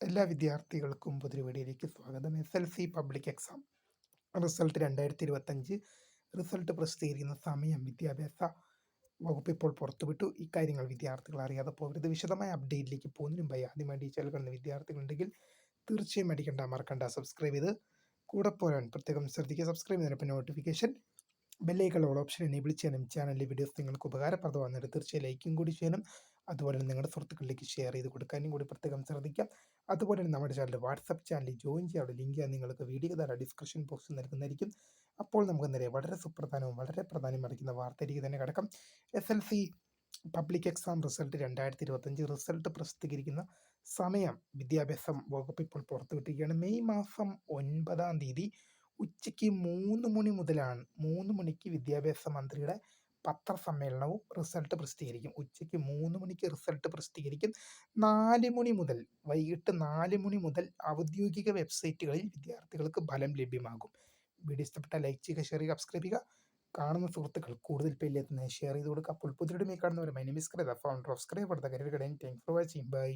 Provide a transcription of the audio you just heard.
എല്ലാ വിദ്യാർത്ഥികൾക്കും പുതിയ വീഡിയോയിലേക്ക് സ്വാഗതം. S L C public exam. Result രണ്ടായിരത്തി ഇരുപത്തഞ്ച് റിസൾട്ട് പ്രസിദ്ധീകരിക്കുന്ന സമയം വിദ്യാഭ്യാസ വകുപ്പ് ഇപ്പോൾ പുറത്തുവിട്ടു. ഇക്കാര്യങ്ങൾ വിദ്യാർത്ഥികൾ അറിയാതെ പോകരുത് വിശദമായ അപ്ഡേറ്റിലേക്ക് പോകുന്നതിന് മുമ്പായി ആദ്യമായി ഡീറ്റെയിൽ കണ്ട വിദ്യാർത്ഥികളുണ്ടെങ്കിൽ തീർച്ചയായും അടിക്കണ്ട മറക്കണ്ട. സബ്സ്ക്രൈബ് ചെയ്ത് കൂടെ പോരാൻ. പ്രത്യേകം ശ്രദ്ധിക്കുക. സബ്സ്ക്രൈബ് ചെയ്തതിനൊപ്പം നോട്ടിഫിക്കേഷൻ ബെല്ലൈക്കൾ ഓൾ ഓപ്ഷൻ എനേബിൾ ചെയ്യാനും ചാനലിലെ വീഡിയോസ് നിങ്ങൾക്ക് ഉപകാരപ്രദമാകുന്നത് തീർച്ചയായും ലൈക്കും കൂടി ചെയ്യാനും അതുപോലെ നിങ്ങളുടെ സുഹൃത്തുക്കളിലേക്ക് ഷെയർ ചെയ്ത് കൊടുക്കാനും കൂടി പ്രത്യേകം ശ്രദ്ധിക്കാം. അതുപോലെ തന്നെ നമ്മുടെ ചാനൽ വാട്സപ്പ് ചാനലിൽ ജോയിൻ ചെയ്യാനുള്ള ലിങ്ക് നിങ്ങൾക്ക് വീഡിയോ താഴെ ഡിസ്ക്രിപ്ഷൻ ബോക്സിൽ നൽകുന്നതായിരിക്കും. അപ്പോൾ നമുക്ക് നേരെ വളരെ സുപ്രധാനവും വളരെ പ്രാധാന്യം അറിയിക്കുന്ന വാർത്തയിലേക്ക് തന്നെ കിടക്കാം. S L C public exam result രണ്ടായിരത്തി ഇരുപത്തഞ്ച് റിസൾട്ട് പ്രസിദ്ധീകരിക്കുന്ന സമയം വിദ്യാഭ്യാസം വകുപ്പ് ഇപ്പോൾ പുറത്തുവിട്ടിരിക്കുകയാണ്. മെയ് മാസം ഒൻപതാം തീയതി ഉച്ചയ്ക്ക് മൂന്ന് മണി മുതലാണ് മൂന്ന് മണിക്ക് വിദ്യാഭ്യാസ മന്ത്രിയുടെ പത്രസമ്മേളനവും റിസൾട്ട് പ്രസിദ്ധീകരിക്കും. ഉച്ചയ്ക്ക് മൂന്ന് മണിക്ക് റിസൾട്ട് പ്രസിദ്ധീകരിക്കും. നാല് മണി മുതൽ വൈകിട്ട് നാല് മണി മുതൽ ഔദ്യോഗിക വെബ്സൈറ്റുകളിൽ വിദ്യാർത്ഥികൾക്ക് ഫലം ലഭ്യമാകും. വീഡിയോ ഇഷ്ടപ്പെട്ട ലൈക്ക് ചെയ്യുക ഷെയർ ചെയ്യുക സബ്സ്ക്രൈബ് ചെയ്യുക. കാണുന്ന സുഹൃത്തുക്കൾ കൂടുതൽ പേരിലെത്തുന്നത് ഷെയർ ചെയ്ത് കൊടുക്കുക. അപ്പോൾ പുതിയ കാണുന്നവർ my name is founder of Scribe career guidance thank for watching bye